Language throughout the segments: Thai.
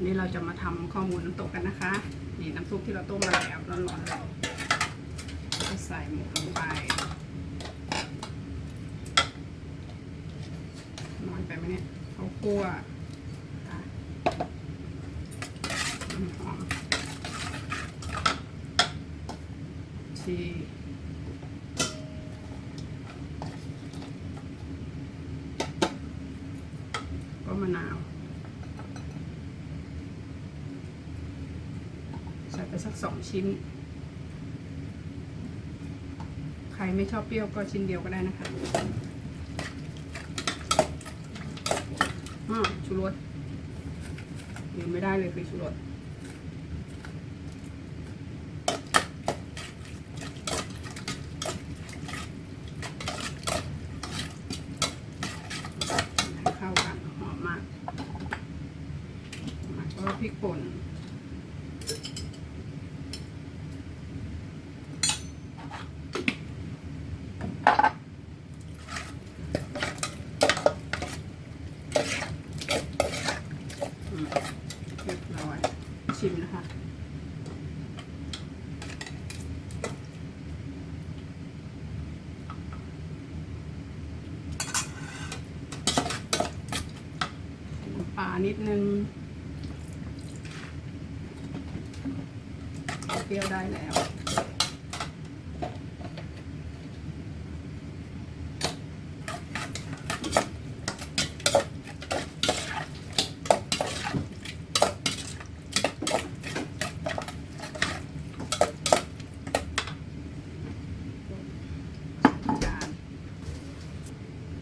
นนี้เราจะมาทำข้อมูลน้ำตกกันนะคะ นี่น้ำซุปที่เราต้มมาแล้วร้อนๆเราจะใส่หมูลงไปน้อยไปไหมเนี่ยข้าวคั่วค่ะน้ำหอมชีก็มะนาว ใส่ไปสักสองชิ้น ใครไม่ชอบเปรี้ยวก็ชิ้นเดียวก็ได้นะคะอ้าวชูรสลืมไม่ได้เลยคือชูรสเข้ากันหอมมากแล้วก็พริกป่น อืมเรียบร้อยชิมนะคะ นิดนึง เปรี้ยวได้แล้ว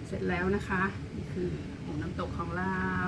เสร็จแล้วนะคะ นี่คือหงน้ำตกของเรา